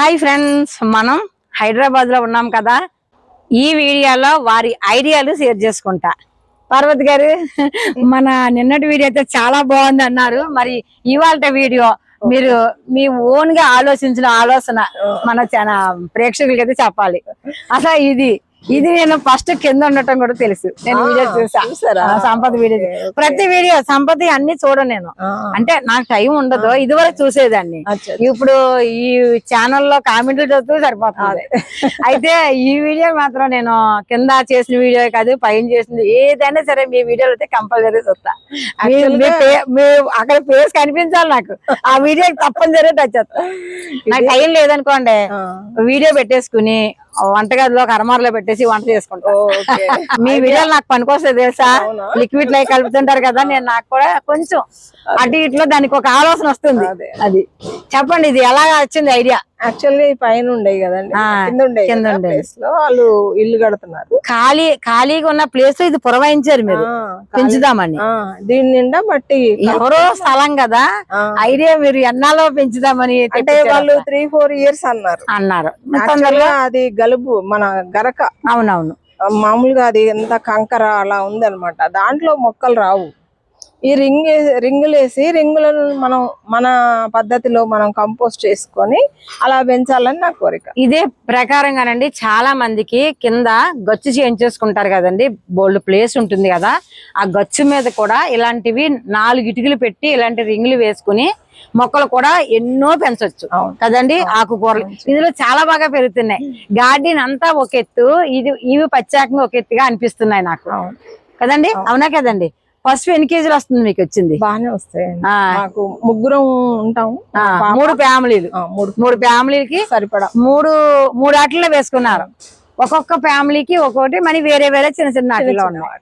Hi friends మనం హైదరాబాద్లో ఉన్నాం కదా. ఈ వీడియోలో వారి ఐడియాలు షేర్ చేసుకుంటా. పార్వతి గారు మన నిన్నటి వీడియో అయితే చాలా బాగుంది అన్నారు. మరి ఇవాళ వీడియో మీరు మీ ఓన్గా ఆలోచించిన ఆలోచన మన ప్రేక్షకులకి అయితే చెప్పాలి. అసలు ఇది ఇది నేను ఫస్ట్ కింద ఉండటం కూడా తెలుసు. నేను వీడియో చూసా. సంపద వీడియో ప్రతి వీడియో సంపద అన్ని చూడ నేను. అంటే నాకు టైం ఉండదు. ఇదివరకు చూసేదాన్ని. అచ్చా. ఇప్పుడు ఈ ఛానల్లో కామెంట్లు చదువుతూ సరిపోతుంది. అయితే ఈ వీడియో మాత్రం నేను కింద చేసిన వీడియో కాదు పైన చేసింది. ఏదైనా సరే మీ వీడియోలో అయితే కంపల్సరీ చూస్తా. అక్కడ పేస్ కనిపించాలి నాకు. ఆ వీడియో తప్పనిసరి టచ్ చేస్తా. నాకు టైం లేదనుకోండి. వీడియో పెట్టేసుకుని వంటగదిలో కర్మార్లో పెట్టేసి వంట చేసుకుంటా. మీ వీడియోలు నాకు పనికొస్తుంది తెలుసా? లిక్విడ్ లై కలుపుతుంటారు కదా నేను నాకు కూడా కొంచెం అటు ఇట్లో దానికి ఒక ఆలోచన వస్తుంది. అదే. అది చెప్పండి ఇది ఎలా వచ్చింది ఐడియా? యాక్చువల్లీ పైన ఉండేవి కదండి. కింద ఉండే కింద వాళ్ళు ఇల్లు కడుతున్నారు. ఖాళీ ఖాళీగా ఉన్న ప్లేస్ ఇది పురవాయించారు మీరు. పెంచుదామని. దీని నిండా మట్టి ఎవరో స్థలం కదా. ఐడియా మీరు ఎన్నాలో పెంచుదామని అంటే వాళ్ళు త్రీ ఫోర్ ఇయర్స్ అన్నారు. అన్నారు. అది గలుపు మన గరక. అవునవును. మామూలుగా అది ఎంత కంకర అలా ఉంది అనమాట దాంట్లో మొక్కలు రావు. ఈ రింగ్ రింగులు వేసి రింగులను మనం మన పద్ధతిలో మనం కంపోస్ట్ చేసుకొని అలా పెంచాలని నా కోరిక. ఇదే ప్రకారంగానండి చాలా మందికి కింద గచ్చు చేయించేసుకుంటారు కదండి బోల్డ్ ప్లేస్ ఉంటుంది కదా ఆ గచ్చు మీద కూడా ఇలాంటివి నాలుగు ఇటుకలు పెట్టి ఇలాంటి రింగులు వేసుకుని మొక్కలు కూడా ఎన్నో అవును. కదండి ఆకుకూరలు. ఇందులో చాలా బాగా పెరుగుతున్నాయి. గార్డెన్ అంతా ఒక ఎత్తు ఇది ఇవి ప్రత్యేకంగా ఒక ఎత్తుగా అనిపిస్తున్నాయి నాకు. కదండి అవునా కదండి? పసుపు ఎన్ని కేజీలు వస్తుంది మీకు వచ్చింది? బాగానే వస్తాయి మాకు ముగ్గురం ఉంటాము. మూడు ఫ్యామిలీలు. మూడు. మూడు ఫ్యామిలీలకి సరిపడా. మూడు మూడు ఆటల్లో వేసుకున్నారు. ఒక్కొక్క ఫ్యామిలీకి ఒక్కొక్కటి మరి వేరే వేరే చిన్న చిన్న ఆటల్లో ఉన్నాయి.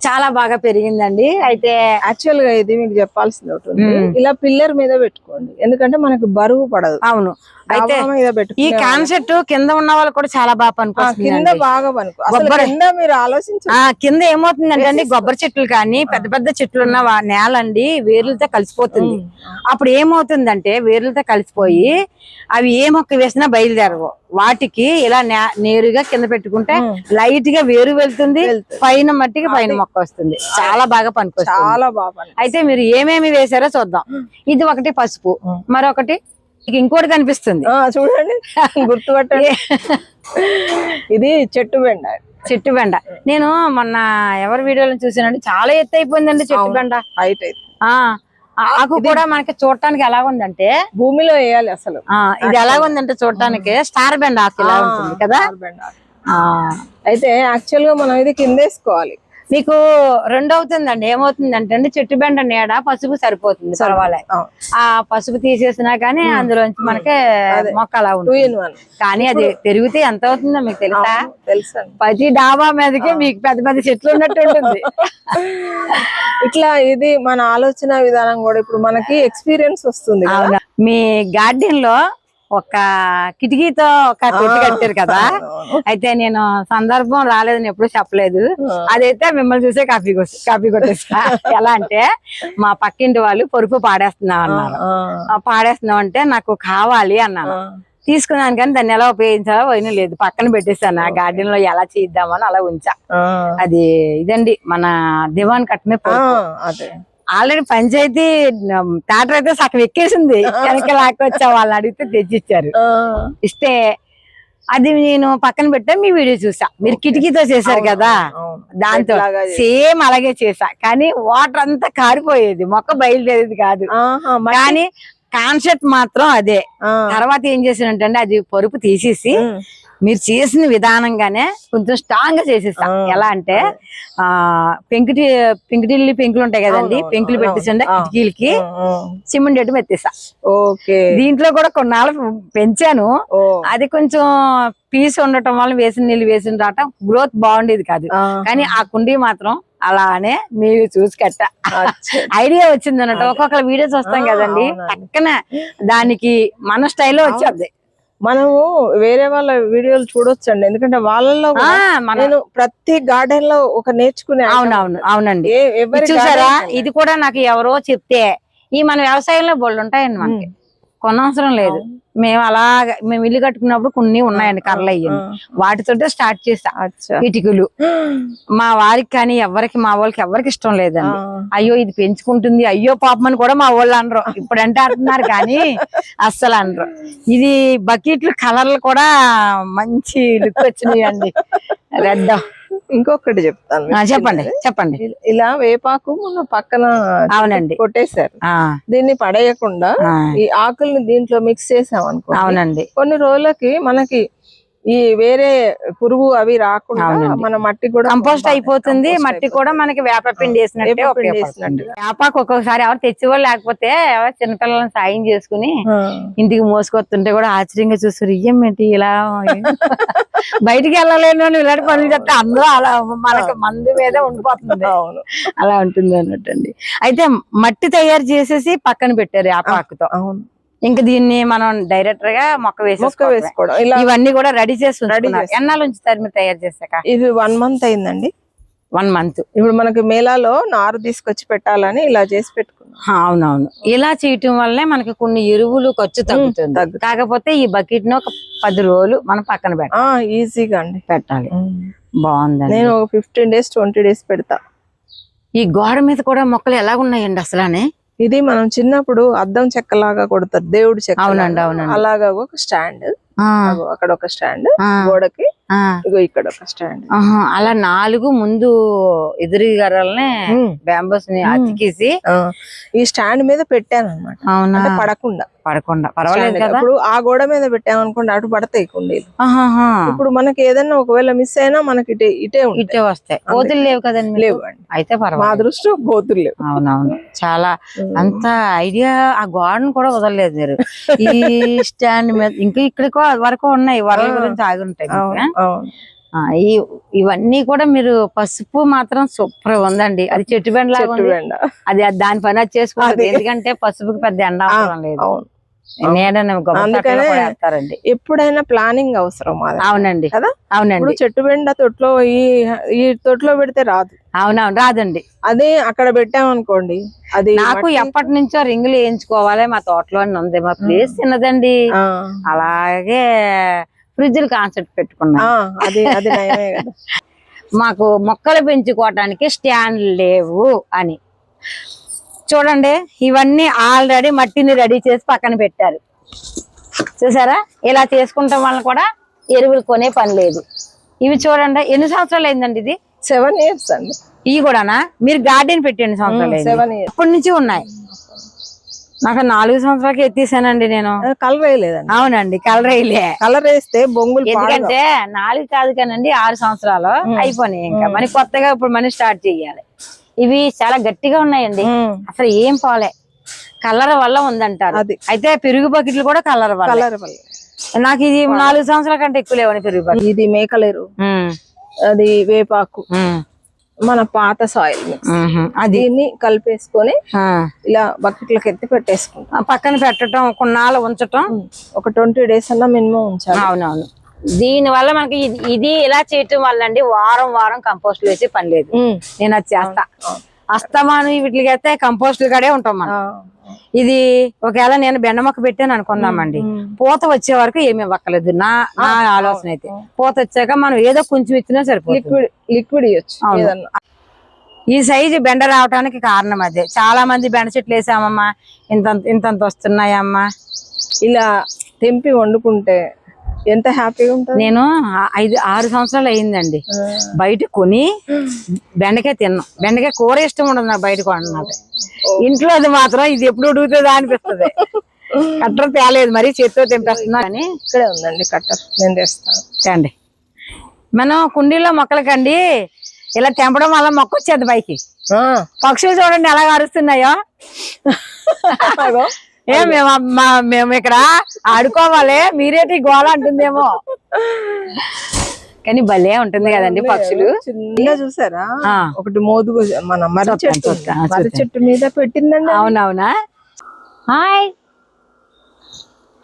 చాలా బాగా పెరిగిందండి. అయితే యాక్చువల్గా ఇది మీకు చెప్పాల్సింది ఒకటి. ఇలా పిల్లర్ మీద పెట్టుకోండి. ఎందుకంటే మనకు బరువు పడదు. అవును. అయితే ఈ కాన్సెప్ట్ కింద ఉన్న వాళ్ళు కూడా చాలా బాగా కింద పనికొస్తుంది బాగా పనుకో. కింద మీరు కింద ఏమవుతుందంటే అండి కొబ్బరి చెట్లు కానీ పెద్ద పెద్ద చెట్లు ఉన్న నేల అండి వేర్లతో కలిసిపోతుంది. అప్పుడు ఏమవుతుందంటే వేర్లతో కలిసిపోయి అవి ఏ మొక్క వేసినా బయలుదేరవు. వాటికి ఇలా నే- నేరుగా కింద పెట్టుకుంటే లైట్గా వేరు వెళ్తుంది పైన మట్టికి పైన మొక్క వస్తుంది. చాలా బాగా పనికొస్తుంది చాలా బాగా అయితే మీరు ఏమేమి వేసారో చూద్దాం. ఇది ఒకటి పసుపు మరొకటి ఇంకోటి కనిపిస్తుంది. చూడండి. గుర్తుపట్టండి. ఇది చెట్టు బెండ. చెట్టు బెండ. నేను మొన్న ఎవరి వీడియోలో చూసానండి చాలా ఎత్తు అయిపోయిందండి చెట్టు బెండ. హైట్ ఆకు కూడా మనకి చూడటానికి ఎలా ఉందంటే భూమిలో వేయాలి అసలు. ఇది ఎలా ఉందంటే చూడటానికి స్టార్ బెండ ఆకు ఇలా ఉంటుంది కదా. అయితే యాక్చువల్గా మనం ఇది కింద వేసుకోవాలి. మీకు రెండు అవుతుందండి ఏమవుతుందంటే అండి చెట్టు బెండ నీడ పసుపు సరిపోతుంది పర్వాలే ఆ, పసుపు తీసేసినా కానీ అందులోంచి మనకి మొక్క అలా ఉంటుంది. కానీ అది పెరిగితే ఎంత అవుతుందో మీకు తెలుసా? తెలుసండి. ప్రతి డాబా మీదకి మీకు పెద్ద పెద్ద చెట్లు ఉన్నట్టు ఉంటుంది. ఇట్లా ఇది మన ఆలోచన విధానం కూడా ఇప్పుడు మనకి ఎక్స్పీరియన్స్ వస్తుంది మీ గార్డెన్లో ఒక కిటికీతో ఒక చెట్టు కట్టారు కదా. అయితే నేను సందర్భం రాలేదని ఎప్పుడు చెప్పలేదు. అదైతే మిమ్మల్ని చూసే కాఫీ కాఫీ కొట్టేసా ఎలా అంటే మా పక్కింటి వాళ్ళు పొరుపు పాడేస్తున్నాం అన్నారు. ఆ, ఆ, పాడేస్తున్నాం అంటే నాకు కావాలి అన్నాను. తీసుకున్నాను కానీ దాన్ని ఎలా ఉపయోగించాలో పోయిన లేదు. పక్కన పెట్టేశాను ఆ గార్డెన్లో ఎలా చేద్దామని అలా ఉంచా. అది ఇదండి. మన దివాన్ అదే. ఆల్రెడీ పంచాయతీ థియేటర్ అయితే సగం ఎక్కేసింది. వెనక లాక్కొచ్చా వాళ్ళని అడిగితే తెచ్చిచ్చారు. ఇస్తే అది నేను పక్కన పెట్టా మీ వీడియో చూసా. మీరు కిటికీతో చేశారు కదా. దాంతో? సేమ్ అలాగే చేసా. కానీ వాటర్ అంతా కారిపోయేది. మొక్క బయలుదేరేది కాదు. కానీ కాన్సెప్ట్ మాత్రం అదే. తర్వాత ఏం చేసినట్టంటే అది పరుపు తీసేసి మీరు చేసిన విధానంగానే కొంచెం స్ట్రాంగ్గా చేసేసా ఆ, ఎలా అంటే ఆ పెంకుటి పెంకుటిల్లి పెంకులు ఉంటాయి కదండి పెంకులు పెట్టేసండి. కిటికీలకి. సిమెంట్ ఎట్టు మెత్తేసా ఓకే. దీంట్లో కూడా కొన్నాళ్ళు పెంచాను. అది కొంచెం పీస్ ఉండటం వల్ల వేసిన నీళ్ళు వేసిన రావటం గ్రోత్ బాగుండేది కాదు. కానీ ఆ కుండీ మాత్రం అలానే మీరు చూసి కట్ట. ఐడియా వచ్చింది అన్నట్టు ఒక్కొక్క వీడియోస్ వస్తాం కదండి. పక్కన దానికి మన స్టైల్లో వచ్చేది మనము వేరే వాళ్ళ వీడియోలు చూడొచ్చండి. ఎందుకంటే వాళ్ళలో నేను ప్రతి గార్డెన్లో ఒక నేర్చుకునే అవునవును అవునండి. చూసారా? ఇది కూడా నాకు ఎవరో చెప్తే ఈ మన వ్యవసాయంలో బోళ్ళు ఉంటాయండి మనకి. కొనవసరం లేదు. మేము అలాగా మేము ఇల్లు కట్టుకున్నప్పుడు కొన్ని ఉన్నాయండి కర్రలు అయ్యింది వాటితోటే స్టార్ట్ చేసా. ఇటుకలు. మా వారికి కానీ ఎవరికి మా వాళ్ళకి ఎవరికి ఇష్టం లేదండి. అయ్యో ఇది పెంచుకుంటుంది. అయ్యో పాపం అని కూడా మా వాళ్ళు అనరు. ఇప్పుడు అంటే అంటున్నారు కానీ అస్సలు అనరు. ఇది బకెట్లు కలర్లు కూడా మంచి లుక్ వచ్చినాయి అండి రెడ్ ఇంకొకటి చెప్తాను. చెప్పండి చెప్పండి. ఇలా వేపాకు మన పక్కన అవునండి. కొట్టేశారు. దీన్ని పడేయకుండా ఈ ఆకుల్ని దీంట్లో మిక్స్ చేసాం అనుకో అవునండి. కొన్ని రోజులకి మనకి ఈ వేరే పురుగు అవి రాకుండా. మన మట్టి కూడా కంపోస్ట్ అయిపోతుంది. మట్టి కూడా మనకి వేపపిండి వేసినట్టే వేపపిండి ఉపయోగపడుతుంది. వేపాకు ఒక్కొక్కసారి ఎవరు తెచ్చేవాళ్ళు లేకపోతే ఎవరు చిన్నపిల్లలను సాయం చేసుకుని ఇంటికి మోసుకొస్తుంటే కూడా ఆశ్చర్యంగా చూస్తారు ఇయ్యమేంటి ఇలా బయటికి వెళ్ళలేను అని ఇలాంటి పనులు చెప్తే అందరూ అలా మనకి మందు మీదే ఉండిపోతుంది. అవును. అలా ఉంటుంది అన్నట్టు అండి. అయితే మట్టి తయారు చేసేసి పక్కన పెట్టారు ఆ పాకుతో. అవును. ఇంకా దీన్ని మనం డైరెక్ట్గా మొక్క మొక్క. వేసుకోవడం. ఇలా ఇవన్నీ కూడా రెడీ చేసి ఉంచుకున్నారు. చేస్తాం. ఎన్నాళ్ళు ఉంచుతారు మీరు తయారు చేశాక? ఇది వన్ మంత్ అయిందండి. వన్ మంత్ ఇప్పుడు మనకి మేళాలో నారు తీసుకొచ్చి పెట్టాలని ఇలా చేసి పెట్టుకున్నాం. అవునవును. ఇలా చేయటం వల్లే మనకి కొన్ని ఎరువులు ఖర్చు తగ్గుతుంది. తగ్గుతుంది. కాకపోతే ఈ బకెట్ను ఒక పది రోజులు మనం పక్కన పెట్ట- ఆ ఈజీగా అండి. పెట్టాలి. బాగుందండి. నేను ఒక ఫిఫ్టీన్ డేస్ ట్వంటీ డేస్ పెడతా. ఈ గోడ మీద కూడా మొక్కలు ఎలా ఉన్నాయండి అసలానే? ఇది మనం చిన్నప్పుడు అద్దం చెక్కలాగా కొడతారు దేవుడి చెక్క అవునండి, అవునండి. అలాగా ఒక స్టాండ్ అక్కడ ఒక స్టాండ్ గోడకి. ఇగో ఇక్కడ ఒక స్టాండ్ అలా నాలుగు ముందు ఎదురు గర్రల్ని బ్యాంబోస్ని అతికేసి ఈ స్టాండ్ మీద పెట్టాను అనమాట అవునా? పడకుండా. పడకుండా. పర్వాలేదు ఇప్పుడు ఆ గోడ మీద పెట్టాము అనుకోండి అటు పడతాయి కుండీలు. ఇప్పుడు మనకి ఏదైనా ఒకవేళ మిస్ అయినా మనకి ఇటే ఇటే ఇట్టే వస్తాయి. కోతులు లేవు కదండి? లేవు అయితే మా పర్వాలేదు. అదృష్టం పోతులు లేవు. అవునవును. చాలా అంత ఐడియా ఆ గోడను కూడా వదలలేదు మీరు. ఈ స్టాండ్ మీద ఇంకా ఇక్కడ వరకు ఉన్నాయి వరల గురించి ఆగి ఉంటాయి ఈ ఇవన్నీ కూడా మీరు పసుపు మాత్రం సూపర్ ఉందండి. అది చెట్టు బెండ అది దాని పని అది అది. ఎందుకంటే పసుపుకి పెద్ద ఎండ అవసరం లేదు. అందుకనే- ఎప్పుడైనా ప్లానింగ్ అవసరం అవునండి. కదా? అవునండి. చెట్టు బెండ తొట్లో ఈ ఈ తొట్లో పెడితే రాదు. అవునవును రాదండి. అదే అక్కడ పెట్టామనుకోండి అది నాకు ఎప్పటి నుంచో రింగులు వేయించుకోవాలి మా తోటలో ఉంది. మా ప్లేస్ చిన్నదండి. అలాగే ఫ్రిడ్జ్ కాన్సెప్ట్ పెట్టుకున్నా మాకు మొక్కలు పెంచుకోవటానికి స్టాండ్ లేవు అని. చూడండి ఇవన్నీ ఆల్రెడీ మట్టిని రెడీ చేసి పక్కన పెట్టారు. చూసారా? ఇలా చేసుకుంటాం వల్ల కూడా ఎరువులు కొనే పని లేదు. ఇవి చూడండి ఎన్ని సంవత్సరాలు అయిందండి ఇది? సెవెన్ ఇయర్స్ అండి. ఇవి కూడానా? మీరు గార్డెన్ పెట్టి ఎన్ని సంవత్సరాలు అప్పటి నుంచి ఉన్నాయి. నాకు నాలుగు సంవత్సరాలకి ఎత్తేసానండి నేను. కలర్ వేయలేదండి. అవునండి కలర్ వేయలే. కలర్ వేస్తే బొంగులు ఎందుకంటే నాలుగు కాదు కానండి ఆరు సంవత్సరాలు అయిపోయినాయి ఇంకా. మరి కొత్తగా ఇప్పుడు మనీ స్టార్ట్ చేయాలి. ఇవి చాలా గట్టిగా ఉన్నాయండి. అసలు ఏం పోలే. కలర్ వల్ల ఉందంటారు. అయితే పెరుగు బకెట్లు కూడా కలర్ వల్ల. కలర్ వల్ల. నాకు ఇది నాలుగు సంవత్సరాల కంటే ఎక్కువ లేవని పెరుగు బకెట్ ఇది మేకలేరు. అది వేపాకు. మన పాత సాయిల్ అది. దీన్ని కలిపేసుకొని. ఇలా బకెట్లకు ఎత్తి పెట్టేసుకుంటాం పక్కన పెట్టడం కొన్నాళ్ళు ఉంచటం. ఒక ట్వంటీ డేస్ అన్నా మినిమం ఉంచాలి. అవునవును. దీని వల్ల మనకి ఇది- ఇలా చేయటం వల్ల అండి వారం వారం కంపోస్ట్ వేసి పని లేదు. నేను అది చేస్తా. అస్తమాను వీటికి అయితే కంపోస్ట్ కాడే ఉంటాం మనం. ఇది ఒకవేళ నేను బెండ మొక్క పెట్టాను అనుకుందామండి ఉమ్. పూత వచ్చే వరకు ఏమి ఇవ్వక్కలేదు నా నా ఆలోచన అయితే. పూత వచ్చాక మనం ఏదో కొంచెం ఇచ్చినా సరిపోతుంది. లిక్విడ్ లిక్విడ్ ఈ సైజు బెండ రావడానికి కారణం అదే. చాలా మంది బెండ చెట్లు వేసామమ్మా. ఇంత ఇంతంత వస్తున్నాయమ్మా. ఇలా తెంపి వండుకుంటే ఎంత హ్యాపీగా ఉంటుంది? నేను ఐదు ఆరు సంవత్సరాలు అయిందండి. బయట కొని బెండకాయ తిన్నాం. బెండకాయ కూర ఇష్టం ఉండదు నాకు బయట కొన్నది ఇంట్లో అది మాత్రం ఇది ఎప్పుడు ఉడుగుతుందా అనిపిస్తుంది. కట్టర్ తేలేదు మరి చేత్తో తెంపేస్తున్నా కానీ. ఇక్కడే ఉందండి కట్టర్. నేను తెస్తాను తేండి. మనం కుండీలో మొక్కలకండి ఇలా తెంపడం వల్ల మొక్క వచ్చేది పైకి. పక్షులు చూడండి ఎలా అరుస్తున్నాయో. ఏ మేము మేము ఇక్కడ ఆడుకోవాలి మీరేటి గోళ అంటుందేమో. కానీ భలే ఉంటుంది కదండి పక్షులు. చిన్నగా చూసారా. ఒకటి మోదుగు మన మర్రి చెట్టు. మర్రి. చెట్టు మీద పెట్టిందండి. అవునవునా? హాయ్.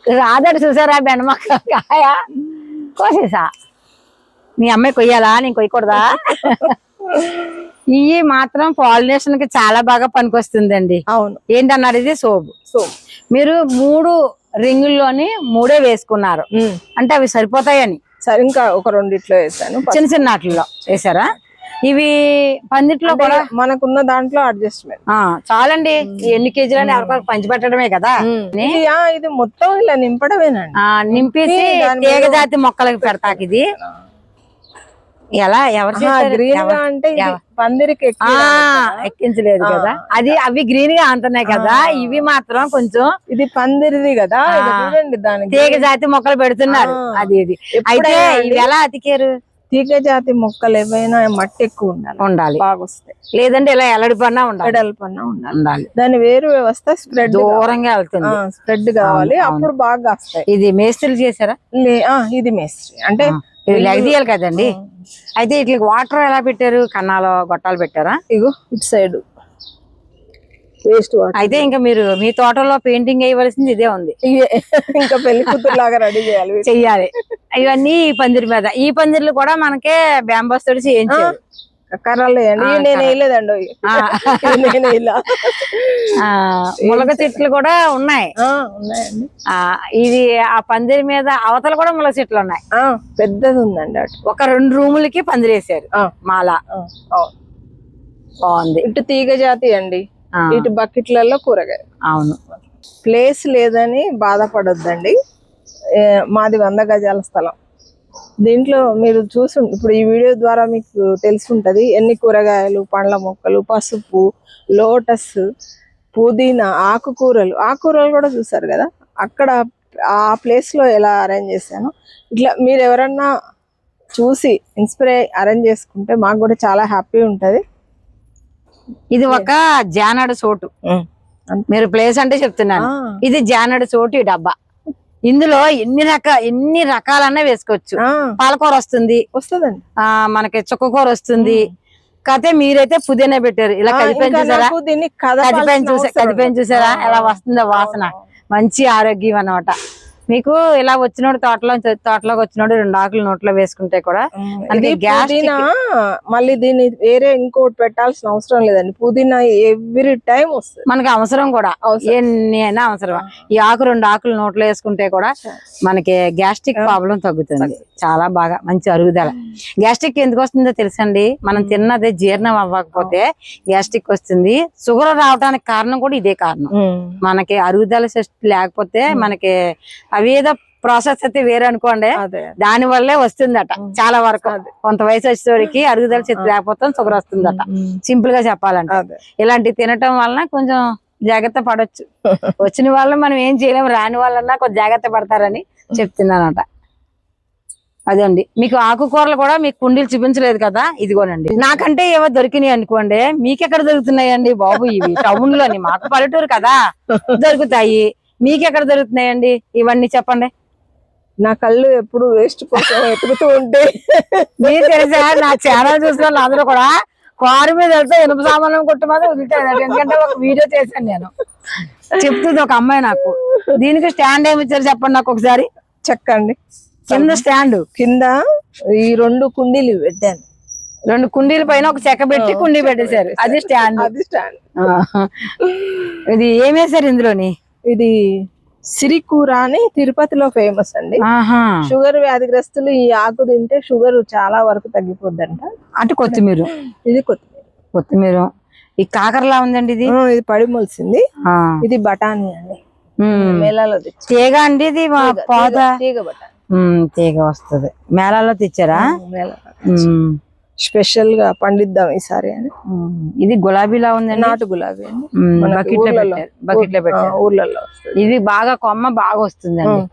రాదడు చూసారా? బెండమక్క కాయ. కోసేసా. మీ అమ్మాయి కొయ్యాలా? నేను కొయ్యకూడదా? ఇవి మాత్రం పాలినేషన్కి చాలా బాగా పనికొస్తుందండి. అవును. ఏంటన్నారు ఇది? సోపు సో మీరు మూడు రింగుల్లోని మూడే వేసుకున్నారు. అంటే అవి సరిపోతాయని. సరే ఇంకా ఒక రెండిట్లో వేసాను. చిన్న చిన్న వాటిల్లో వేసారా? ఇవి పందిట్లో కూడా మనకున్న దాంట్లో అడ్జస్ట్మెంట్. చాలండి. ఎన్ని కేజీలని ఎవరికొకరు పంచి పెట్టడమే కదా. ఇది మొత్తం ఇలా నింపడమేనండి. నింపేసి దాని మీద- తీగ జాతి మొక్కలకు పెడతాకి ఇది. ఎలా? ఎవరు? గ్రీన్గా? అంటే పందిరికి ఎక్కించలేదు కదా. అది అవి గ్రీన్గా అంటున్నాయి కదా. ఇవి మాత్రం కొంచెం ఇది పందిరిది కదా. చూడండి దానికి. తీగ జాతి మొక్కలు పెడుతున్నారు. అది ఇది. అయితే ఇవి ఎలా అతికారు? తీగ జాతి మొక్కలు ఏవైనా మట్టి ఎక్కువ ఉండాలి. ఉండాలి. బాగా వస్తాయి లేదంటే ఇలా ఎల్లడిపన్నా ఉండాలి. వెడల్పన్నా ఉండాలి. దాని వేరు వ్యవస్థ స్ప్రెడ్ దూరంగా వెళ్తుంది. స్ప్రెడ్ కావాలి. అప్పుడు బాగా వస్తాయి ఇది మేస్త్రీలు చేశారా? ఇది మేస్త్రి. అంటే లెగదీయాలి కదండి. అయితే ఇట్లా వాటర్ ఎలా పెట్టారు? కన్నాలో గొట్టాలు పెట్టారా? ఇగో ఇటు సైడ్. Waste water. అయితే ఇంకా మీరు మీ తోటలో పెయింటింగ్ వేయవలసింది ఇదే ఉంది. ఇంకా పెళ్ళి కూతురు లాగా రెడీ చేయాలి చెయ్యాలి. ఇవన్నీ ఈ పందిరి మీద. ఈ పందిర్లు కూడా మనకే బ్యాంబస్ తోటి చేయించారు. కర్రలు వేయండి. నేను వేయలేదండి. నేను ములగ చెట్లు కూడా ఉన్నాయి. ఉన్నాయండి. ఇది ఆ పందిరి మీద అవతల కూడా ములగ చెట్లు ఉన్నాయి. ఆ, పెద్దది ఉందండి అటు. ఒక రెండు రూములకి పందిరేశారు ఆ, మాల. బాగుంది. ఇటు తీగ జాతి అండి. ఇటు బకెట్లలో కూరగాయ. అవును. ప్లేస్ లేదని బాధపడొద్దండి. మాది వంద గజాల స్థలం. దీంట్లో మీరు చూసు ఇప్పుడు ఈ వీడియో ద్వారా మీకు తెలిసి ఉంటది ఎన్ని కూరగాయలు పండ్ల మొక్కలు పసుపు లోటస్ పుదీనా ఆకుకూరలు. ఆకుకూరలు కూడా చూసారు కదా? అక్కడ ఆ ప్లేస్లో ఎలా అరేంజ్ చేశాను. ఇట్లా మీరు ఎవరన్నా చూసి ఇన్స్పైర్ అరేంజ్ చేసుకుంటే మాకు కూడా చాలా హ్యాపీ ఉంటది. ఇది ఒక జానడు చోటు. మీరు ప్లేస్ అంటే చెప్తున్నాను. ఇది జానడు చోటు ఈ డబ్బా. ఇందులో ఎన్ని రక ఎన్ని రకాలన్నా వేసుకోవచ్చు. పాలకూర వస్తుంది. వస్తుందండి. ఆ మనకి చుక్కకూర వస్తుంది. కాకపోతే మీరైతే పుదీనా పెట్టారు. ఇలా కదిపాను చూసారా? కదిపాను కదపాల్సిన చూసా అవసరం కదిపాను. చూసారా? ఎలా వస్తుందో వాసన? మంచి ఆరోగ్యం అన్నమాట. మీకు ఇలా వచ్చినోడు తోటలో తోటలోకి వచ్చినోడు రెండు ఆకులు నోట్లో వేసుకుంటే కూడా పుదీనా. మళ్ళీ దీన్ని వేరే ఇంకోటి పెట్టాల్సిన అవసరం లేదండి. పుదీనా ఎవ్రీ టైం వస్తుంది. మనకి అవసరం కూడా. ఎన్ని అయినా అవసరం. ఈ ఆకు రెండు ఆకులు నోట్లో వేసుకుంటే కూడా మనకి గ్యాస్ట్రిక్ ప్రాబ్లం తగ్గుతుంది. చాలా బాగా మంచి అరుగుదల. గ్యాస్ట్రిక్ ఎందుకు వస్తుందో తెలుసండి? మనం తిన్నది జీర్ణం అవ్వకపోతే గ్యాస్ట్రిక్ వస్తుంది. షుగర్ రావడానికి కారణం కూడా ఇదే కారణం. మనకి అరుగుదల లేకపోతే మనకి అవి ఏదో ప్రాసెస్ అయితే వేరే అనుకోండి. దాని వల్లే వస్తుందట చాలా వరకు. కొంత వయసు వచ్చేవాడికి అరుగుదల శక్తి లేకపోతే షుగర్ వస్తుందట. సింపుల్గా చెప్పాలంటే. ఇలాంటివి తినటం వలన కొంచెం జాగ్రత్త పడవచ్చు వచ్చిన వాళ్ళు మనం ఏం చేయలేము రాని వాళ్ళన్నా కొంచెం జాగ్రత్త పడతారని చెప్తున్నానట. అదండి. మీకు ఆకుకూరలు కూడా మీకు కుండీలు చూపించలేదు కదా? ఇదిగోనండి. నాకంటే ఏవో దొరికినాయి అనుకోండి. మీకెక్కడ దొరుకుతున్నాయండి బాబు ఇవి? టౌన్లోని మాకు పల్లెటూరు కదా. దొరుకుతాయి. మీకెక్కడ దొరుకుతున్నాయండి? ఇవన్నీ చెప్పండి. నా కళ్ళు ఎప్పుడు వేస్ట్ కోసం వెతుకుతూ ఉంటే. మీరు తెలుసా నా ఛానల్ చూసిన వాళ్ళు అందరూ కూడా కారు మీద వెళ్తే ఇనుప సామాన్లు కొట్టు మాత్రం వదిలిపోయారు ఎందుకంటే ఒక వీడియో చేశాను నేను. చెప్తుంది ఒక అమ్మాయి నాకు. దీనికి స్టాండ్ ఏమి ఇచ్చారు చెప్పండి నాకు ఒకసారి. చెక్కండి కింద స్టాండ్ కింద ఈ రెండు కుండీలు పెట్టాను. రెండు కుండీల పైన ఒక చెక్క పెట్టి కుండీ పెట్టేశారు. అది స్టాండ్ అది స్టాండ్ ఇది ఏమేశారు ఇందులోని? ఇది సిరికూర అని తిరుపతిలో ఫేమస్ అండి. షుగర్ వ్యాధిగ్రస్తులు ఈ ఆకు తింటే షుగర్ చాలా వరకు తగ్గిపోద్దంట. అటు కొత్తిమీర. ఇది కొత్తిమీర. కొత్తిమీర. ఈ కాకరలా ఉందండి ఇది? ఇది పడిమొలిసింది ఆ. ఇది బఠానీ అండి. మేళాలో తీగ అండి ఇది పోద తీగ బఠానీ. తీగ వస్తది. మేళాలో తెచ్చారా? మేళాలో స్పెషల్గా పండిద్దాం ఈసారి అని. ఇది గులాబీలా ఉందండి? నాటు గులాబీ అండి. ఉమ్, మనకి బకెట్లో ఊర్లలో- పెట్టారు. ఊర్లలో వస్తుంది. ఇది బాగా కొమ్మ బాగా వస్తుందండి.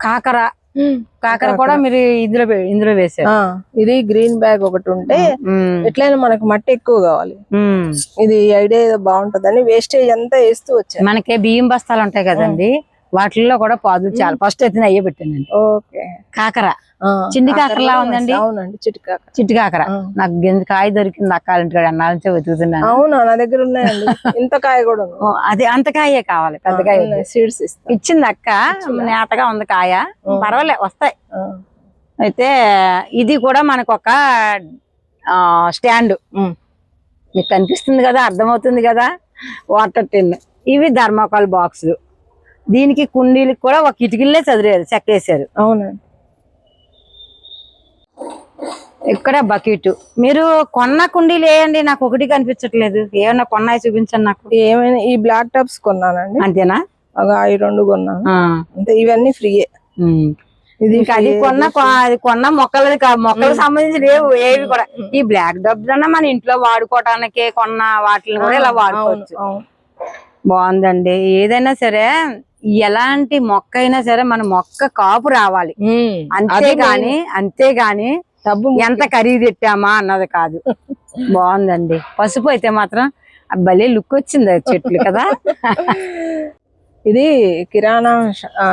కాకర. కాకర కూడా మీరు ఇందులో ఇందులో వేసారు. ఇది గ్రీన్ బ్యాగ్ ఒకటి ఉంటే ఎట్లయినా మనకు మట్టి ఎక్కువ కావాలి. ఇది ఐడియా ఏదో బాగుంటదని వేస్టేజ్ అంతా వేస్తూ వచ్చాను మనకి బియ్యం బస్తాలు ఉంటాయి కదండి. వాటిల్లో కూడా పాదులు చాలా. ఫస్ట్ అయితే అయ్యే పెట్టానండి. ఓకే. కాకర. చిన్ని కాకర కాకరలా కూడా ఉందండి? అవునండి చిటికాక చిట్టి కాకర. ఆ. నాకు గింజ కాయ దొరికింది అక్కాలంటే అన్నాలంటే వెతుకుతున్నాను. అవునా నా దగ్గర ఉన్నాయండి. ఇంత కాయ కూడా అదే అంత కాయే కావాలి పెద్ద కాయ. సీడ్స్ ఇచ్చింది అక్క నేతగా ఉంది కాయ. పర్వాలే వస్తాయి. అయితే ఇది కూడా మనకు ఒక స్టాండ్. మీకు కనిపిస్తుంది కదా అర్థమవుతుంది కదా? Water tin. ఇవి ధర్మాకాల్ బాక్సులు. దీనికి కుండీలకు కూడా ఒక కిటికీలే చదివారు చెక్కేశారు. అవునండి. ఇక్కడ బకెట్. మీరు కొన్న కుండీలు వేయండి నాకు ఒకటి కనిపించట్లేదు. ఏమన్నా కొన్నాయి చూపించండి నాకు. ఏమైనా ఈ బ్లాక్ టాప్స్ కొన్నానండి. అంతేనా? ఒక ఈ రెండు కొన్నాను. అంతే ఇవన్నీ ఫ్రీయే. ఇది అది. కొన్న అది కొన్న మొక్కలది మొక్కలకు సంబంధించి లేవు ఏవి కూడా. ఈ బ్లాక్ డబ్బులు అన్న మన ఇంట్లో వాడుకోవటానికి కొన్న వాటిని కూడా ఇలా అవును వాడుకోవచ్చు. అవును. బాగుందండి. ఏదైనా సరే ఎలాంటి మొక్క అయినా సరే మన మొక్క కాపు రావాలి. అంతేగాని అంతేగాని డబ్బు ఎంత ఖరీదు పెట్టామా అన్నది కాదు బాగుందండి పసుపు అయితే మాత్రం భలే లుక్ వచ్చింది చెట్లు కదా ఇది కిరాణా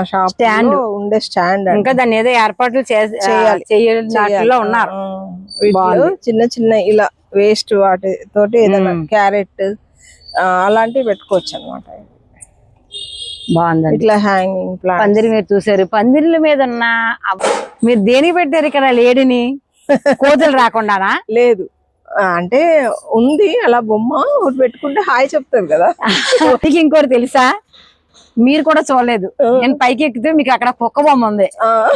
షాప్. లో ఉండే స్టాండ్ ఇంకా దాన్ని ఏదో ఏర్పాట్లు చేయాలి. ఉన్నారు. చిన్న చిన్న ఇలా వేస్ట్ వాటి తోటి ఏదైనా. క్యారెట్ అలాంటివి పెట్టుకోవచ్చు అనమాట బాగుందండి. ఇట్లా హ్యాంగింగ్ ప్లాంట్ పందిరి మీరు చూసారు పందిర్ల మీద ఉన్న మీరు దేనికి పెట్టారు ఇక్కడ లేడిని? కోతులు రాకుండానా? లేదు. అంటే ఉంది అలా బొమ్మ ఒకటి పెట్టుకుంటే హాయ్ చెప్తారు కదా. మీకు ఇంకోటి తెలుసా? మీరు కూడా చూడలేదు. నేను పైకి ఎక్కితే మీకు అక్కడ కుక్క బొమ్మ ఉంది.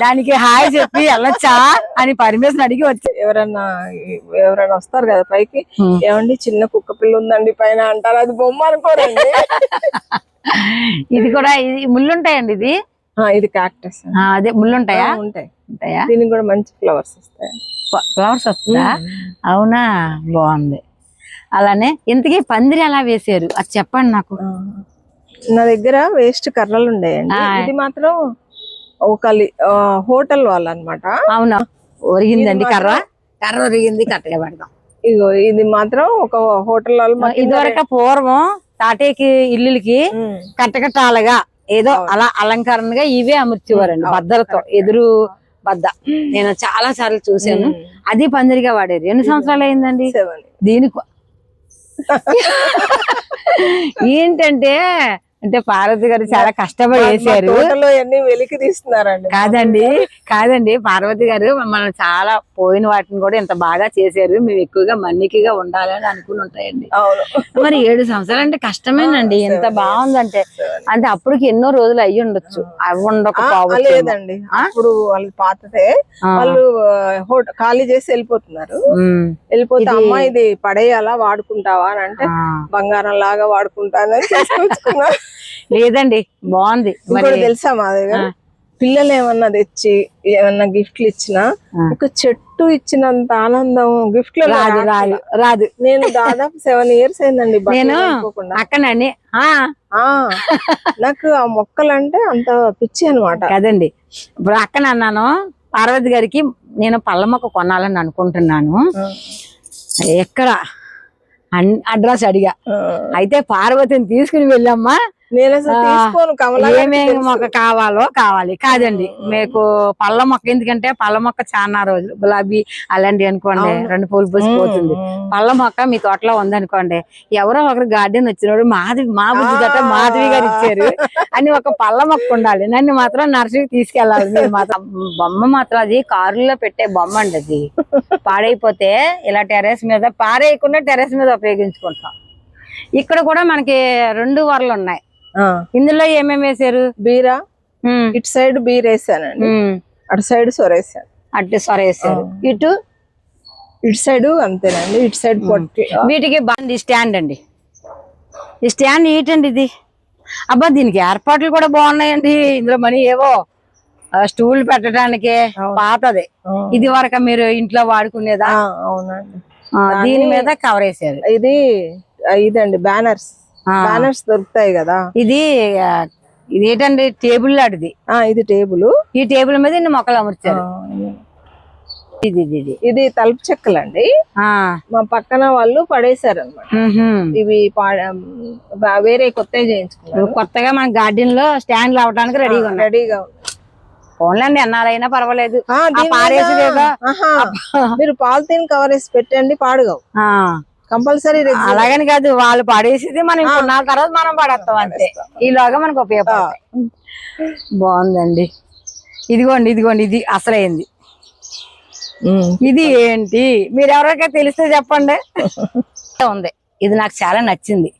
దానికి హాయ్ చెప్పి వెళ్ళొచ్చా అని పర్మిషన్ అడిగి వచ్చి. ఎవరన్నా ఎవరైనా వస్తారు కదా పైకి. ఏమండి చిన్న కుక్క పిల్ల ఉందండి పైన అంటారు. అది బొమ్మ అనుకోరండి. ఇది కూడా ఇది ముళ్ళుంటాయండి ఇది? ఆ, ఇది క్యాక్టస్ ఆ, అదే ముళ్ళుంటాయా? ఉంటాయి. ఉంటాయా? దీనికి కూడా మంచి ఫ్లవర్స్ వస్తాయి. ఫ్లవర్స్ వస్తుందా అవునా? బాగుంది. అలానే ఇంతకీ పందిరి ఎలా వేసారు అది చెప్పండి నాకు. నా దగ్గర వేస్ట్ కర్రలు ఉండేయండి. ఇది మాత్రం ఒక హోటల్ వాళ్ళు అనమాట అవునా? ఒరిగిందండి కర్ర? కర్ర ఒరిగింది కట్టగా పెడదాం ఇగో ఇది మాత్రం ఒక హోటల్ వాళ్ళు ఇదివరకు పూర్వం తాటేకి ఇల్లులకి. కట్టకట్టాలుగా. ఏదో అలా అలంకరణగా ఇవే అమర్చేవారండి బద్దలతో ఎదురు బద్ద. నేను చాలా సార్లు చూశాను. అది పందిరిగా వాడేది ఎన్ని సంవత్సరాలు అయిందండి? దీనికి ఏంటంటే అంటే పార్వతి గారు చాలా కష్టపడి తీస్తున్నారండి కాదండి కాదండి పార్వతి గారు మనం చాలా పోయిన వాటిని కూడా ఇంత బాగా చేశారు. మేము ఎక్కువగా మన్నికగా ఉండాలని అనుకుని ఉంటాయండి. అవును. మరి ఏడు సంవత్సరాలు అంటే కష్టమేనండి. ఎంత బాగుందంటే. అంటే అప్పటికి ఎన్నో రోజులు అయ్యి ఉండొచ్చు. అవి ఉండకపోవచ్చు లేదండి. అప్పుడు వాళ్ళు పాతతే వాళ్ళు ఖాళీ చేసి వెళ్ళిపోతున్నారు. వెళ్ళిపోతే అమ్మా ఇది పడేయాలా వాడుకుంటావా అని అంటే బంగారం లాగా వాడుకుంటానని లేదండి. బాగుంది. మరి తెలుసా మా దగ్గర పిల్లలు ఏమన్నా తెచ్చి ఏమన్నా గిఫ్ట్లు ఇచ్చినా. ఒక చెట్టు ఇచ్చినంత ఆనందం గిఫ్ట్ రాదు రాదు రాదు. నేను దాదాపు సెవెన్ ఇయర్స్ అయిందండి నేను. అక్కనండి. నాకు ఆ మొక్కలు అంటే అంత పిచ్చి అనమాట కదండి. ఇప్పుడు అక్కన అన్నాను పార్వతి గారికి నేను పళ్ళ మొక్క కొనాలని అనుకుంటున్నాను. ఎక్కడ? అడ్రస్ అడిగా. అయితే పార్వతిని తీసుకుని వెళ్ళమ్మా. నేను అసలు ఏమేమి. మొక్క కావాలో కావాలి. కాదండి. మీకు పళ్ళ మొక్క ఎందుకంటే పళ్ళ మొక్క చాలా రోజులు గులాబీ అలాంటివి అనుకోండి రెండు పూలు పూసి పోతుంది. ఉమ్. పళ్ళ మొక్క మీ తోటలో ఉందనుకోండి ఎవరో ఒకరు గార్డెన్ వచ్చినప్పుడు మాది మా బుద్ధి గట్ట మాధవి గారు ఇచ్చారు అని ఒక పళ్ళ మొక్క ఉండాలి. నన్ను మాత్రం నర్సరీకి తీసుకెళ్ళాలి. మీరు మాత్రం బొమ్మ మాత్రం అది కారులో పెట్టే బొమ్మ అండి అది. పాడైపోతే ఇలా టెర్రస్ మీద పారేయకుండా టెర్రస్ మీద ఉపయోగించుకుంటాం. ఇక్కడ కూడా మనకి రెండు వరలు ఉన్నాయి. ఇందులో ఏమేమి వేసారు బీరా ఇటు సైడ్ బీర్ వేసానండి అటు సైడ్ సొరేసాను. అట్టు సొర వేసారు ఇటు ఇటు సైడ్ అంతేనండి. ఇటు సైడ్ పొట్టి. వీటికి బాగుంది స్టాండ్ అండి. ఈ స్టాండ్ ఏంటండి ఇది? అబ్బా దీనికి ఏర్పాట్లు కూడా బాగున్నాయండి. ఇందులో మనీ ఏవో స్టూల్ పెట్టడానికి పాతది. ఇది వరకు మీరు ఇంట్లో వాడుకునేదా? అవునండి. దీని మీద కవర్ వేసారు ఇది ఇదండి బ్యానర్స్. బ్యానర్స్ దొరుకుతాయి కదా. ఇది ఇది ఏంటండి టేబుల్ లాంటిది. ఆ ఇది టేబుల్. ఈ టేబుల్ మీద ఇన్ని మొక్కలు అమర్చారు. ఇది ఇది ఇది. తలుపు చెక్కలండి. మా పక్కన వాళ్ళు పడేశారు అనమాట. ఇవి వేరే కొత్తవి చేయించుకున్నారు. కొత్తగా మన గార్డెన్లో స్టాండ్ అవడానికి రెడీగా రెడీగా. ఫోన్లండి ఎన్నారైనా పర్వాలేదు. మీరు పాలిథీన్ కవర్ వేసి పెట్టండి పాడుగావు. ఆ, కంపల్సరీ అలాగని కాదు వాళ్ళు పడేసేది మనం కొన్నాళ్ళ తర్వాత మనం పడేస్తాం అంతే. ఈలోగా మనకు ఉపయోగపడతాయి. బాగుందండి. ఇదిగోండి ఇదిగోండి ఇది అసలైంది. ఇది ఏంటి? మీరు ఎవరికైనా తెలిస్తే చెప్పండి. ఉంది. ఇది నాకు చాలా నచ్చింది.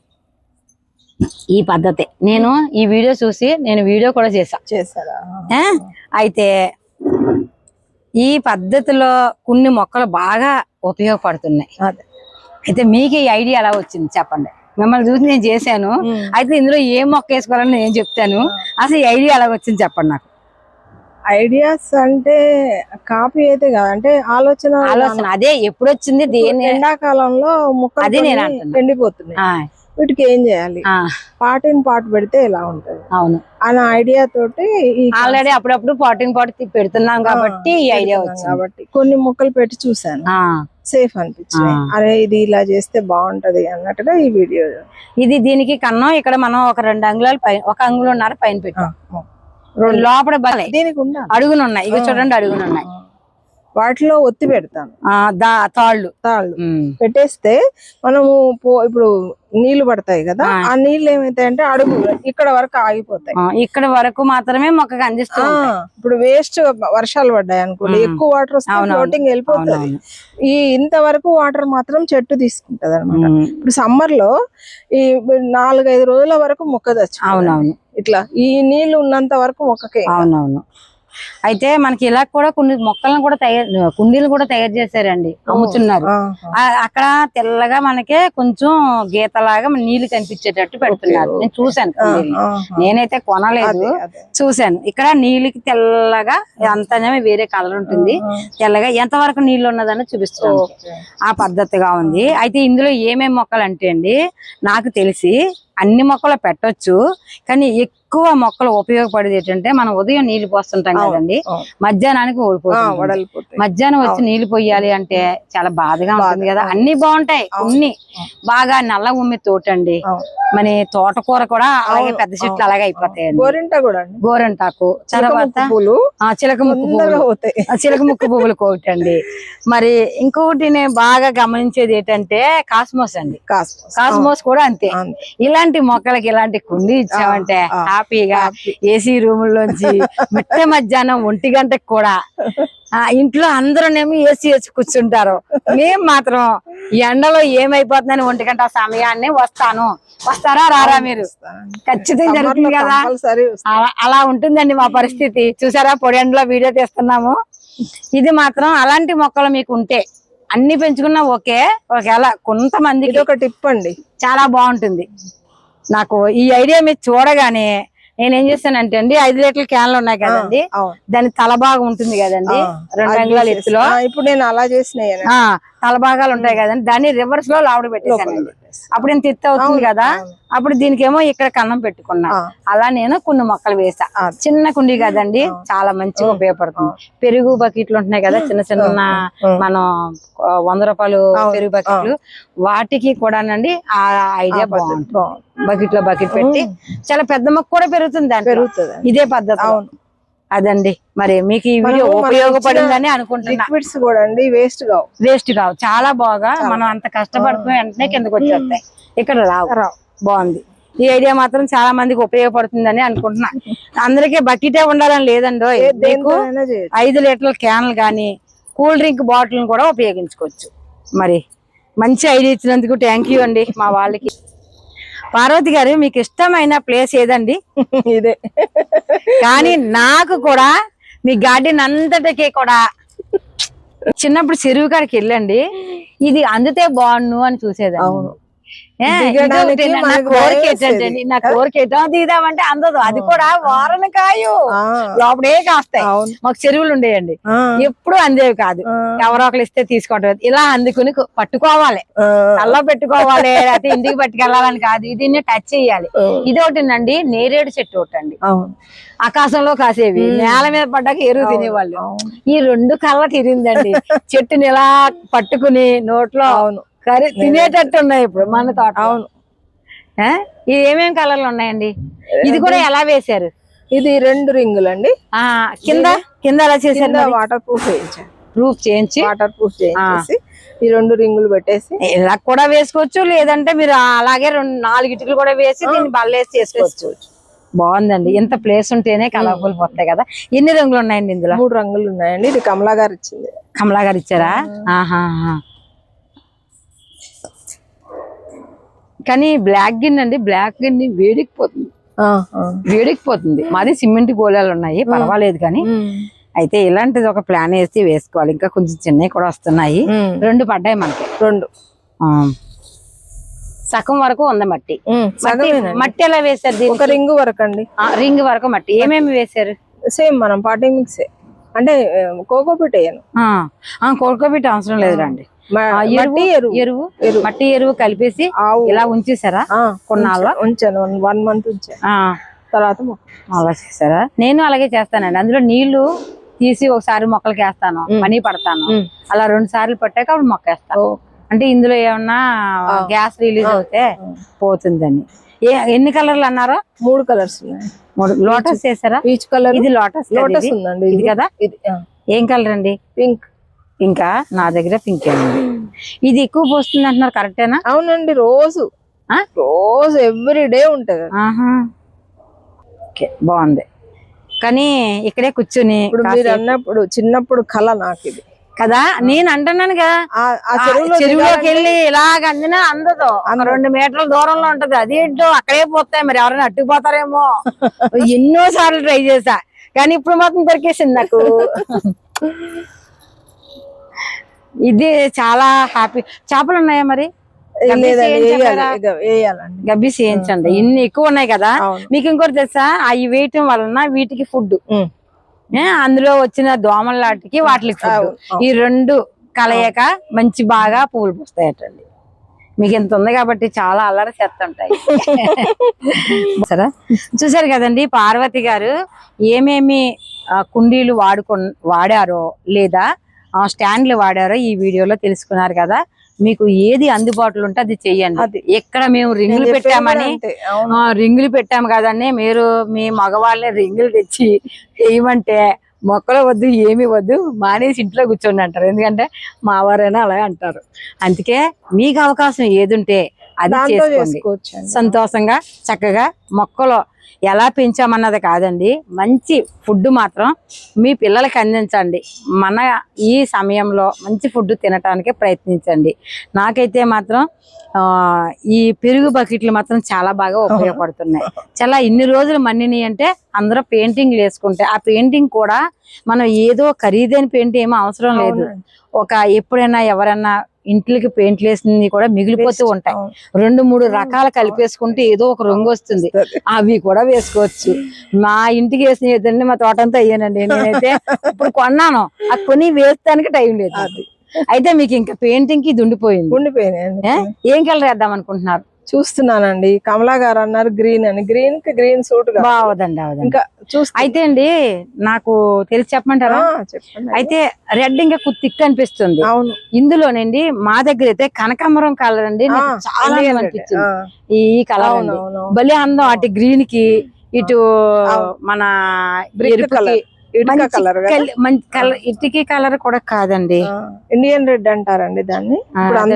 ఈ పద్ధతి. నేను ఈ వీడియో చూసి నేను వీడియో కూడా చేశా. చేశారా? అయితే ఈ పద్ధతిలో కొన్ని మొక్కలు బాగా ఉపయోగపడుతున్నాయి. అయితే మీకు ఈ ఐడియా ఎలా వచ్చింది చెప్పండి. మిమ్మల్ని చూసి నేను చేశాను. అయితే ఇందులో ఏ మొక్క వేసుకోవాలని నేను చెప్తాను. అసలు ఈ ఐడియా ఎలా వచ్చింది చెప్పండి నాకు. ఐడియాస్ అంటే కాపీ అయితే కాదు అంటే ఆలోచన ఆలోచన అదే ఎప్పుడు వచ్చింది దేని ఎండాకాలంలో ముక్కలు అది నేను. ఎండిపోతున్నాయి. ఆ, వీటికి ఏం చేయాలి? ఇన్ పార్ట్ పెడితే ఎలా ఉంటది? అవును. అనే ఐడియా తోటి ఆల్రెడీ అప్పుడప్పుడు పాటింగ్ పాట్ పెడుతున్నాం కాబట్టి ఈ ఐడియా వచ్చింది. కాబట్టి కొన్ని మొక్కలు పెట్టి చూసాను సేఫ్ అనిపించింది. అరే ఇది ఇలా చేస్తే బాగుంటది అన్నట్టుగా ఈ వీడియో ఇది దీనికి కన్నం ఇక్కడ మనం ఒక రెండు అంగుళాలు పైన ఒక అంగుళన్నర పైన పెట్టాం. లోపల బలే. దీనికి ఉన్నాయి ఇక చూడండి అడుగులు ఉన్నాయి వాటిలో ఒత్తి పెడతాను తాళ్ళు తాళ్ళు. పెట్టేస్తే మనము పో- ఇప్పుడు నీళ్ళు పడతాయి కదా ఆ. నీళ్ళు ఏమైతాయంటే అడుగు ఇక్కడ వరకు ఆగిపోతాయి ఇక్కడ వరకు మాత్రమే మొక్కకు అందిస్తూ. ఇప్పుడు వేస్ట్ వర్షాలు పడ్డాయి అనుకోండి. ఎక్కువ వాటర్ వస్తే. ఫ్లోటింగ్ వెళ్ళిపోతుంది. ఈ ఇంతవరకు వాటర్ మాత్రం చెట్టు తీసుకుంటది అనమాట. ఇప్పుడు సమ్మర్లో ఈ నాలుగైదు రోజుల వరకు మొక్క తెచ్చు అవునవును ఇట్లా ఈ నీళ్ళు ఉన్నంత వరకు మొక్కకే అవునవును అయితే మనకి ఇలా కూడా కొన్ని మొక్కలను కూడా తయారు కుండీలు కూడా తయారు చేశారండి అమ్ముతున్నారు. అక్కడ తెల్లగా మనకే కొంచెం గీతలాగా నీళ్ళు కనిపించేటట్టు పెడుతున్నారు. నేను చూశాను. నేనైతే కొనలేదు. చూశాను. ఇక్కడ నీళ్ళకి తెల్లగా అంతనే వేరే కలర్ ఉంటుంది. తెల్లగా ఎంత వరకు నీళ్ళు ఉన్నదని చూపిస్తాను ఓకే. ఆ పద్ధతిగా ఉంది. అయితే ఇందులో ఏమేమి మొక్కలు అంటే అండి నాకు తెలిసి అన్ని మొక్కలు పెట్టొచ్చు. కానీ ఎక్కువ మొక్కలు ఉపయోగపడేది ఏంటంటే మనం ఉదయం నీళ్ళు పోస్తుంటాం కదండి. మధ్యాహ్నానికి ఓడిపోతుంది మధ్యాహ్నం వచ్చి నీళ్ళు పోయాలి అంటే చాలా బాధగా ఉంటుంది కదా. అన్ని బాగుంటాయి కొన్ని బాగా నల్ల ఉమ్మి తోటండి. మన తోటకూర కూడా అలాగే పెద్ద చెట్లు అలాగే అయిపోతాయండి. గోరింట కూడా గోరంటాకు తర్వాత చిలక ముక్కు పువ్వులు చిలక ముక్కు పువ్వులు కోటండి. మరి ఇంకొకటి నేను బాగా గమనించేది ఏంటంటే కాస్మోస్ అండి. కాస్మోస్. కూడా అంతే. అంతే. ఇలాంటి మొక్కలకి ఇలాంటి కుండి ఇచ్చామంటే. హ్యాపీగా హ్యాపీ. ఏసీ రూముల్లోంచి మిట్ట మధ్యాహ్నం ఒంటి గంటకు కూడా. ఆ ఇంట్లో అందరూనేమో ఏసీ వేసి కూర్చుంటారు. మేము మాత్రం ఎండలో ఏమైపోతుందని ఒంటి గంట సమయాన్ని వస్తాను. వస్తారా రారా మీరు? ఖచ్చితంగా జరుగుతుంది కదా. అలా- ఉంటుందండి మా పరిస్థితి. చూసారా పొడి ఎండలో వీడియో తీస్తున్నాము. ఇది మాత్రం అలాంటి మొక్కలు మీకు ఉంటే అన్ని పెంచుకున్నా ఓకే. ఒకవేళ కొంతమందికి ఒక టిప్ అండి. చాలా బాగుంటుంది. నాకు ఈ ఐడియా మీరు చూడగానే నేను ఏం చేస్తానంటే అండి ఐదు లీటర్ల క్యాన్లు ఉన్నాయి కదండి. దాని తల భాగం ఉంటుంది కదండి రెండు తీసేసి- ఎత్తులో. ఇప్పుడు నేను అలా చేసినాయి ఆ తల భాగాలు ఉంటాయి కదండి దాన్ని రివర్స్లో లావుడు పెట్టేశానండి. అప్పుడు నేను తిత్త అవుతుంది కదా? అప్పుడు దీనికేమో ఇక్కడ కన్నం పెట్టుకున్నా. అలా నేను కొన్ని మొక్కలు వేసా. చిన్న కుండీ కదండి చాలా మంచిగా ఉపయోగపడుతుంది. పెరుగు బకెట్లు ఉంటున్నాయి కదా చిన్న చిన్న మనం వంద రూపాయలు పెరుగు బకెట్లు. వాటికి కూడానండి ఆ ఐడియా బాగుంటుంది. బకెట్లో బకెట్ పెట్టి చాలా పెద్ద మొక్క కూడా పెరుగుతుంది. పెరుగుతుంది. ఇదే పద్ధతి. అదండి. మరి మీకు ఈ వీడియో ఉపయోగపడిందని అనుకుంటున్నా. లిక్విడ్స్ కూడా అండి వేస్ట్ కావు. వేస్ట్ కావు. చాలా బాగా మనం అంత కష్టపడుతున్న వెంటనే కిందకి వచ్చేస్తాయి. ఇక్కడ రావు. రావు. బాగుంది. ఈ ఐడియా మాత్రం చాలా మందికి ఉపయోగపడుతుందని అనుకుంటున్నా. అందరికీ బకెటే ఉండాలని లేదండి మీకు ఐదు లీటర్ల క్యాన్లు కానీ కూల్ డ్రింక్ బాటిల్ కూడా ఉపయోగించుకోవచ్చు. మరి మంచి ఐడియా ఇచ్చినందుకు థ్యాంక్ యూ అండి మా వాళ్ళకి. పార్వతి గారు మీకు ఇష్టమైన ప్లేస్ ఏదండి? ఇదే. కానీ నాకు కూడా మీ గార్డెన్ అంతటికి కూడా చిన్నప్పుడు చెరువు కాడికి వెళ్ళండి. ఇది అందితే బాగుండు అని చూసేదాన్ని. అవును. నా- కోరిక ఏంటంటే. నా కోరిక దిగుదామంటే అందదు. అది కూడా వారన కాయు లోపడే కాస్తాయి. మాకు చెరువులు ఉండేయండి. ఎప్పుడు అందేవి కాదు. ఎవరో ఒకరు ఇస్తే తీసుకోవటం ఇలా అందుకుని పట్టుకోవాలి. కల్లో పెట్టుకోవాలి. లేకపోతే ఇంటికి పట్టుకెళ్ళాలని కాదు. ఇది టచ్ చేయాలి. ఆ, ఇది ఒకటి అండి నేరేడు చెట్టు ఒకటి అండి. ఆకాశంలో కాసేవి. నేల మీద పడ్డాక ఎరువు తినేవాళ్ళు. ఈ రెండు కళ్ళ తిరిందండి చెట్టుని ఇలా పట్టుకుని నోట్లో అవును. కర్రీ తినేటట్టు ఉన్నాయి ఇప్పుడు మన తోట అవును? ఇది ఏమేం కలర్లు ఉన్నాయండి? ఇది కూడా ఎలా వేశారు? ఇది రెండు రింగులు అండి కింద? కింద ఎలా చేశారు వాటర్ ప్రూఫ్ వేయించాను ప్రూఫ్ చేయించి? వాటర్ ప్రూఫ్ చేయించేసి ఈ రెండు రింగులు పెట్టేసి ఇలా కూడా వేసుకోవచ్చు లేదంటే మీరు అలాగే రెండు నాలుగు ఇటుకలు కూడా వేసి దీన్ని బల్లేసి చేసుకోవచ్చు. బాగుందండి. ఇంత ప్లేస్ ఉంటేనే కలర్ఫుల్ పోతాయి కదా. ఎన్ని రంగులు ఉన్నాయండి ఇందులో? మూడు రంగులు ఉన్నాయండి. ఇది కమలా గారు ఇచ్చింది. కమలా గారు ఇచ్చారా? ఆహా కానీ బ్లాక్ గిన్నె అండి బ్లాక్ గిన్నె వేడికిపోతుంది. వేడికిపోతుంది మాది సిమెంట్ గోళాలు ఉన్నాయి పర్వాలేదు కానీ అయితే ఇలాంటిది ఒక ప్లాన్ వేసి వేసుకోవాలి. ఇంకా కొంచెం చిన్నవి కూడా వస్తున్నాయి. రెండు పడ్డాయి మనకి. రెండు. సగం వరకు ఉంది మట్టి. మట్టి ఎలా దీనికి? ఒక రింగ్ వరకు అండి. రింగ్ వరకు మట్టి. ఏమేమి వేశారు? సేమ్ మనం పార్టీ మిక్స్. అంటే కోకోపీట్ వేయను. కోడుకోబెట్టి అవసరం లేదురండి మ- ఆ, మట్టి ఎరువు. మట్టి ఎరువు కలిపేసి ఇలా ఉంచేసారా కొన్నాళ్ళ? ఉంచా- ఉంచాను. వన్ మంత్ ఉంచాను ఆ, తర్వాత. అలా చేశారా? నేను అలాగే చేస్తానండి. అందులో నీళ్ళు తీసి ఒకసారి మొక్కలకి వేస్తాను పని పడతాను. అలా రెండు సార్లు పట్టాక అప్పుడు మొక్క వేస్తాను అంటే ఇందులో ఏమన్నా గ్యాస్ రిలీజ్ అవుతే పోతుందని. ఏ ఎన్ని కలర్లు అన్నారో? మూడు కలర్స్ మూడు. లోటస్ చేసారా పీచ్ కలర్ ఇది లోటస్ లోటస్ ఉందండి ఇది. కదా? ఏం కలర్ అండి పింక్. ఇంకా నా దగ్గర పింక్ ఉంది. ఇది ఎక్కువ పోస్తుంది అంటున్నారు కరెక్టేనా అవునండి రోజు. ఆ? రోజు ఎవ్రీ డే ఉంటది ఓకే బాగుంది. కానీ ఇక్కడే కూర్చుని ఇప్పుడు మీరు అన్నప్పుడు చిన్నప్పుడు కళ నాకు ఇది. కదా నేను అంటున్నాను కదా. చెరువులోకి వెళ్ళి ఇలాగ అందినా అందదు. రెండు మీటర్ల దూరంలో ఉంటది. అదేంటో అక్కడే పోతాయి. మరి ఎవరైనా అట్టుకుపోతారేమో ఎన్నో సార్లు ట్రై చేసా కానీ ఇప్పుడు మాత్రం దొరికేసింది నాకు. ఇది చాలా హ్యాపీ చేపలు ఉన్నాయా మరి? గబ్బిసి వేయించండి ఇన్ని ఎక్కువ ఉన్నాయి కదా. మీకు ఇంకోటి తెలుసా? అవి వేయటం వలన వీటికి ఫుడ్. అందులో వచ్చిన దోమల లాంటికి వాటికి ఫుడ్. ఈ రెండు కలయక మంచి బాగా పువ్వులు పూస్తాయటండి. మీకు ఇంత ఉంది కాబట్టి చాలా అల్లరి చేస్తుంటాయి. సరే. చూసారు కదండి పార్వతి గారు ఏమేమి కుండీలు వాడుకు వాడారో లేదా స్టాండ్లు వాడారో ఈ వీడియోలో తెలుసుకున్నారు కదా. మీకు ఏది అందుబాటులో ఉంటే అది చెయ్యండి. ఎక్కడ మేము రింగులు పెట్టామని రింగులు పెట్టాము కదండి. మీరు మీ మగవాళ్ళని రింగులు తెచ్చి వేయమంటే మొక్కలు వద్దు ఏమి వద్దు మానేసి ఇంట్లో కూర్చోండి అంటారు. ఎందుకంటే మా వారైనా అలా అంటారు. అందుకే మీకు అవకాశం ఏదుంటే అది చేసుకోండి. సంతోషంగా చక్కగా మొక్కలు ఎలా పెంచామన్నది కాదండి. మంచి ఫుడ్ మాత్రం మీ పిల్లలకి అందించండి. మన ఈ సమయంలో మంచి ఫుడ్ తినటానికి ప్రయత్నించండి. నాకైతే మాత్రం ఈ పెరుగు బకెట్లు మాత్రం చాలా బాగా ఉపయోగపడుతున్నాయి. చాలా ఇన్ని రోజులు మన్నిని అంటే అందరూ పెయింటింగ్ వేసుకుంటే ఆ పెయింటింగ్ కూడా మనం ఏదో ఖరీదైన పెయింట్ ఏమో అవసరం లేదు. ఒక ఎప్పుడైనా ఎవరైనా ఇంట్లోకి పెయింట్లు వేసింది కూడా మిగిలిపోతూ ఉంటాయి. రెండు మూడు రకాలు కలిపేసుకుంటే ఏదో ఒక రంగు వస్తుంది. అవి కూడా వేసుకోవచ్చు. మా ఇంటికి వేసిన ఏదండి మా తోటంతా అయ్యానండి. నేనైతే ఇప్పుడు కొన్నాను. ఆ కొని వేస్తానికి టైం లేదు. అయితే మీకు ఇంకా పెయింటింగ్కి ఇది ఉండిపోయింది? ఏం కలర్ వేద్దాం అనుకుంటున్నారు? చూస్తున్నానండి. కమలా గారు అన్నారు గ్రీన్ అని. గ్రీన్కి గ్రీన్ సూట్గా బావదండి అవదండి ఇంకా చూస్తా అయితే అండి నాకు తెలిసి చెప్పమంటారా? చెప్పండి. అయితే రెడ్ ఇంకా తిక్ అనిపిస్తుంది. అవును. ఇందులోనండి మా దగ్గర అయితే కనకాంబరం కలర్ అండి చాలా. అనిపించింది. ఈ కలర్ భలే అందం అటు గ్రీన్కి ఇటు. మన Brick కలర్ కలర్ ఇటుకి కలర్ కూడా కాదండి. ఇండియన్ రెడ్ అంటారండి దాన్ని?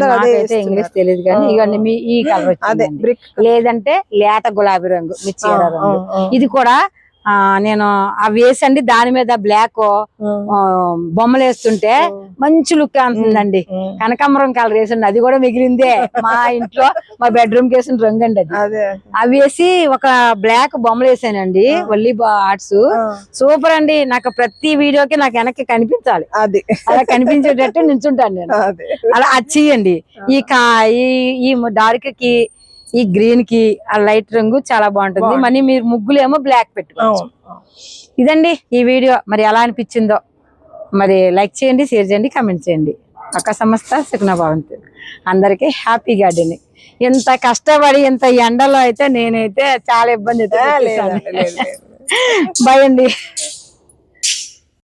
నాకైతే. ఇంగ్లీష్ తెలియదు కానీ. ఇవన్నీ మీ ఈ కలర్ అదే లేదంటే లేత గులాబీ రంగు మిర్చి ఇది కూడా నేను అవి వేసండి దాని మీద బ్లాక్ బొమ్మలు వేస్తుంటే మంచి లుక్ అంటుందండి. కనకాంబరం కలర్ వేసండి అది కూడా మిగిలిందే. మా ఇంట్లో మా బెడ్రూమ్కి వేసిన రంగు అండి అది. అవి వేసి ఒక బ్లాక్ బొమ్మలు వేసానండి వల్లి ఆర్ట్స్ సూపర్ అండి. నాకు ప్రతి వీడియోకి నాకు వెనక్కి కనిపించాలి. అది. అలా కనిపించేటట్టు నించుంటాను నేను. అదే. అలా అది చెయ్యండి ఈ కా ఈ ఈ డార్క్కి ఈ గ్రీన్కి ఆ లైట్ రంగు చాలా బాగుంటుంది. మళ్ళీ మీరు ముగ్గులు ఏమో బ్లాక్ పెట్టుకోవచ్చు. ఇదండి ఈ వీడియో. మరి ఎలా అనిపించిందో మరి లైక్ చేయండి షేర్ చేయండి కామెంట్ చేయండి. ఒక సంస్థ సుఖన భవంతు అందరికీ హ్యాపీ గార్డెనింగ్ ఎంత కష్టపడి ఇంత ఎండలో అయితే నేనైతే చాలా ఇబ్బంది అయితే ఆ,